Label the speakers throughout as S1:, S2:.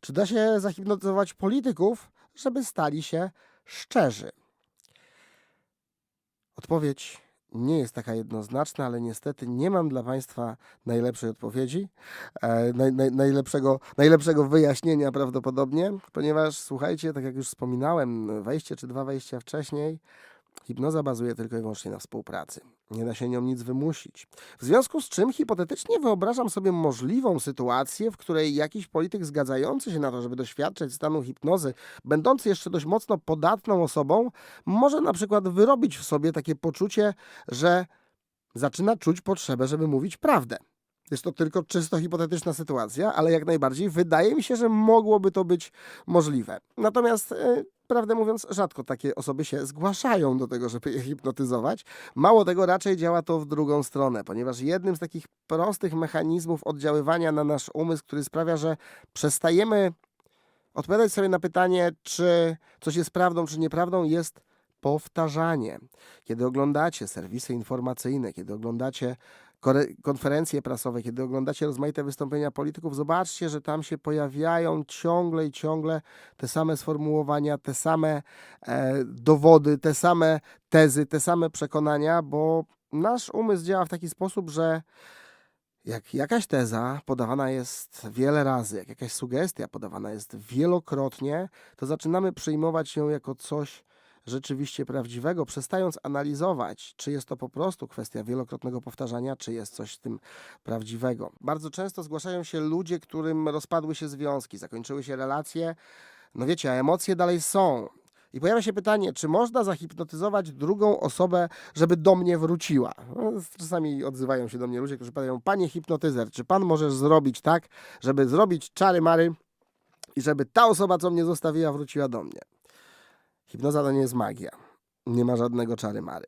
S1: Czy da się zahipnotyzować polityków, żeby stali się szczerzy? Odpowiedź nie jest taka jednoznaczna, ale niestety nie mam dla Państwa najlepszej odpowiedzi, e, naj, naj, najlepszego, najlepszego wyjaśnienia prawdopodobnie, ponieważ słuchajcie, tak jak już wspominałem, wejście czy dwa wejścia wcześniej, hipnoza bazuje tylko i wyłącznie na współpracy. Nie da się nią nic wymusić. W związku z czym hipotetycznie wyobrażam sobie możliwą sytuację, w której jakiś polityk zgadzający się na to, żeby doświadczać stanu hipnozy, będący jeszcze dość mocno podatną osobą, może na przykład wyrobić w sobie takie poczucie, że zaczyna czuć potrzebę, żeby mówić prawdę. Jest to tylko czysto hipotetyczna sytuacja, ale jak najbardziej wydaje mi się, że mogłoby to być możliwe. Natomiast, e, prawdę mówiąc, rzadko takie osoby się zgłaszają do tego, żeby je hipnotyzować. Mało tego, raczej działa to w drugą stronę, ponieważ jednym z takich prostych mechanizmów oddziaływania na nasz umysł, który sprawia, że przestajemy odpowiadać sobie na pytanie, czy coś jest prawdą, czy nieprawdą, jest powtarzanie. Kiedy oglądacie serwisy informacyjne, kiedy oglądacie konferencje prasowe, kiedy oglądacie rozmaite wystąpienia polityków, zobaczcie, że tam się pojawiają ciągle i ciągle te same sformułowania, te same e, dowody, te same tezy, te same przekonania, bo nasz umysł działa w taki sposób, że jak jakaś teza podawana jest wiele razy, jak jakaś sugestia podawana jest wielokrotnie, to zaczynamy przyjmować ją jako coś rzeczywiście prawdziwego, przestając analizować, czy jest to po prostu kwestia wielokrotnego powtarzania, czy jest coś w tym prawdziwego. Bardzo często zgłaszają się ludzie, którym rozpadły się związki, zakończyły się relacje. No wiecie, a emocje dalej są. I pojawia się pytanie, czy można zahipnotyzować drugą osobę, żeby do mnie wróciła? No, czasami odzywają się do mnie ludzie, którzy pytają, panie hipnotyzer, czy pan możesz zrobić tak, żeby zrobić czary mary i żeby ta osoba, co mnie zostawiła, wróciła do mnie? Hipnoza to nie jest magia. Nie ma żadnego czary mary.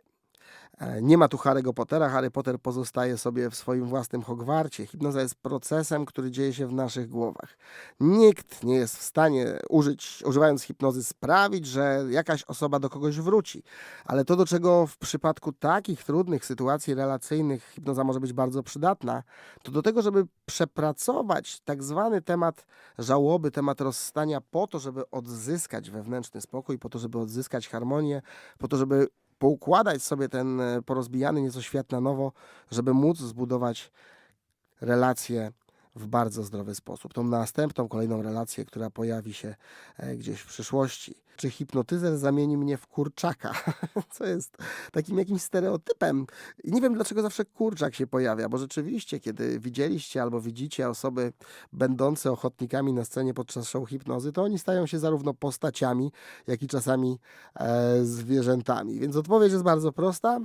S1: E, Nie ma tu Harry'ego Pottera. Harry Potter pozostaje sobie w swoim własnym Hogwarcie. Hipnoza jest procesem, który dzieje się w naszych głowach. Nikt nie jest w stanie użyć, używając hipnozy sprawić, że jakaś osoba do kogoś wróci. Ale to, do czego w przypadku takich trudnych sytuacji relacyjnych hipnoza może być bardzo przydatna, to do tego, żeby przepracować tak zwany temat żałoby, temat rozstania po to, żeby odzyskać wewnętrzny spokój, po to, żeby odzyskać harmonię, po to, żeby poukładać sobie ten e, porozbijany nieco świat na nowo, żeby móc zbudować relacje w bardzo zdrowy sposób. Tą następną, kolejną relację, która pojawi się e, gdzieś w przyszłości. Czy hipnotyzer zamieni mnie w kurczaka? Co jest takim jakimś stereotypem. I nie wiem, dlaczego zawsze kurczak się pojawia, bo rzeczywiście, kiedy widzieliście albo widzicie osoby będące ochotnikami na scenie podczas show hipnozy, to oni stają się zarówno postaciami, jak i czasami e, zwierzętami. Więc odpowiedź jest bardzo prosta.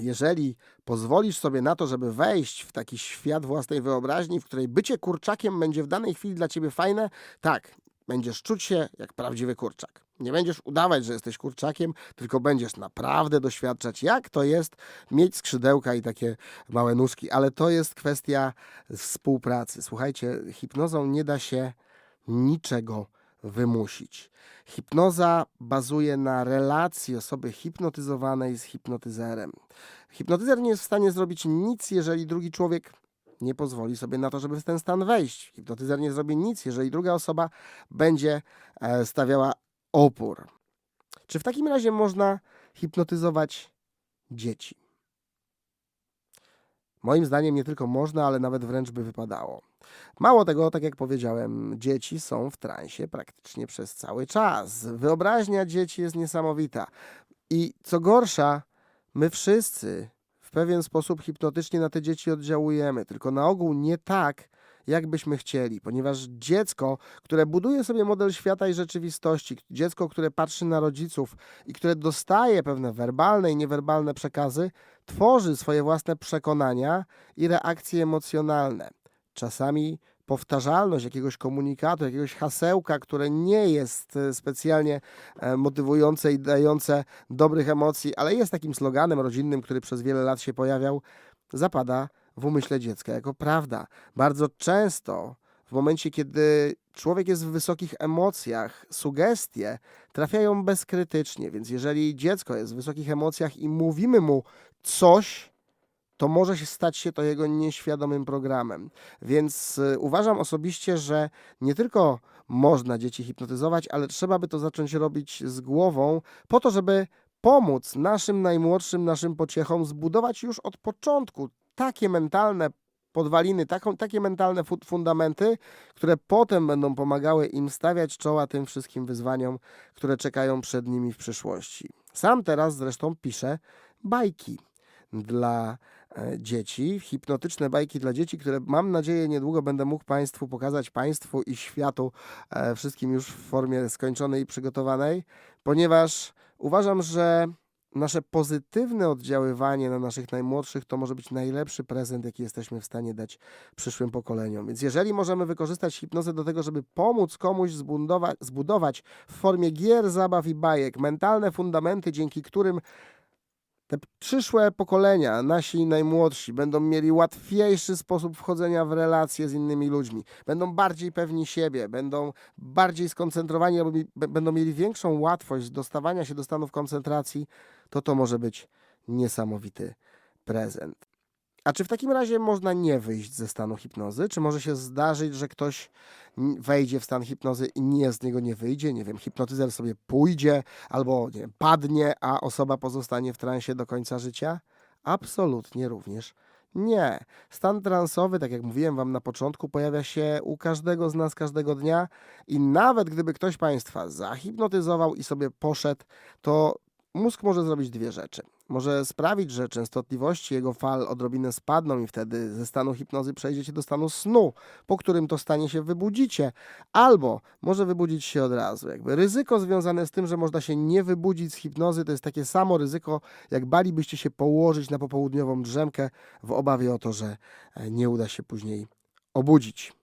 S1: Jeżeli pozwolisz sobie na to, żeby wejść w taki świat własnej wyobraźni, w której bycie kurczakiem będzie w danej chwili dla ciebie fajne, tak, będziesz czuć się jak prawdziwy kurczak. Nie będziesz udawać, że jesteś kurczakiem, tylko będziesz naprawdę doświadczać, jak to jest mieć skrzydełka i takie małe nóżki. Ale to jest kwestia współpracy. Słuchajcie, hipnozą nie da się niczego wymusić. Hipnoza bazuje na relacji osoby hipnotyzowanej z hipnotyzerem. Hipnotyzer nie jest w stanie zrobić nic, jeżeli drugi człowiek nie pozwoli sobie na to, żeby w ten stan wejść. Hipnotyzer nie zrobi nic, jeżeli druga osoba będzie e, stawiała opór. Czy w takim razie można hipnotyzować dzieci? Moim zdaniem nie tylko można, ale nawet wręcz by wypadało. Mało tego, tak jak powiedziałem, dzieci są w transie praktycznie przez cały czas. Wyobraźnia dzieci jest niesamowita. I co gorsza, my wszyscy w pewien sposób hipnotycznie na te dzieci oddziałujemy, tylko na ogół nie tak, jak byśmy chcieli, ponieważ dziecko, które buduje sobie model świata i rzeczywistości, dziecko, które patrzy na rodziców i które dostaje pewne werbalne i niewerbalne przekazy, tworzy swoje własne przekonania i reakcje emocjonalne. Czasami powtarzalność jakiegoś komunikatu, jakiegoś hasełka, które nie jest e, specjalnie e, motywujące i dające dobrych emocji, ale jest takim sloganem rodzinnym, który przez wiele lat się pojawiał, zapada w umyśle dziecka jako prawda. Bardzo często w momencie, kiedy człowiek jest w wysokich emocjach, sugestie trafiają bezkrytycznie, więc jeżeli dziecko jest w wysokich emocjach i mówimy mu coś, to może się stać się to jego nieświadomym programem. Więc y, uważam osobiście, że nie tylko można dzieci hipnotyzować, ale trzeba by to zacząć robić z głową, po to, żeby pomóc naszym najmłodszym, naszym pociechom zbudować już od początku takie mentalne podwaliny, taką, takie mentalne fu- fundamenty, które potem będą pomagały im stawiać czoła tym wszystkim wyzwaniom, które czekają przed nimi w przyszłości. Sam teraz zresztą piszę bajki dla dzieci, hipnotyczne bajki dla dzieci, które mam nadzieję niedługo będę mógł Państwu pokazać, Państwu i światu, e, wszystkim już w formie skończonej i przygotowanej, ponieważ uważam, że nasze pozytywne oddziaływanie na naszych najmłodszych to może być najlepszy prezent, jaki jesteśmy w stanie dać przyszłym pokoleniom. Więc jeżeli możemy wykorzystać hipnozę do tego, żeby pomóc komuś zbudować w formie gier, zabaw i bajek mentalne fundamenty, dzięki którym te przyszłe pokolenia, nasi najmłodsi, będą mieli łatwiejszy sposób wchodzenia w relacje z innymi ludźmi, będą bardziej pewni siebie, będą bardziej skoncentrowani, albo będą mieli większą łatwość dostawania się do stanów koncentracji, to to może być niesamowity prezent. A czy w takim razie można nie wyjść ze stanu hipnozy? Czy może się zdarzyć, że ktoś wejdzie w stan hipnozy i nie z niego nie wyjdzie? Nie wiem, hipnotyzer sobie pójdzie albo nie padnie, a osoba pozostanie w transie do końca życia? Absolutnie również nie. Stan transowy, tak jak mówiłem Wam na początku, pojawia się u każdego z nas każdego dnia i nawet gdyby ktoś Państwa zahipnotyzował i sobie poszedł, to mózg może zrobić dwie rzeczy. Może sprawić, że częstotliwości jego fal odrobinę spadną i wtedy ze stanu hipnozy przejdziecie do stanu snu, po którym to stanie się wybudzicie, albo może wybudzić się od razu. Jakby ryzyko związane z tym, że można się nie wybudzić z hipnozy, to jest takie samo ryzyko, jak balibyście się położyć na popołudniową drzemkę w obawie o to, że e, nie uda się później obudzić.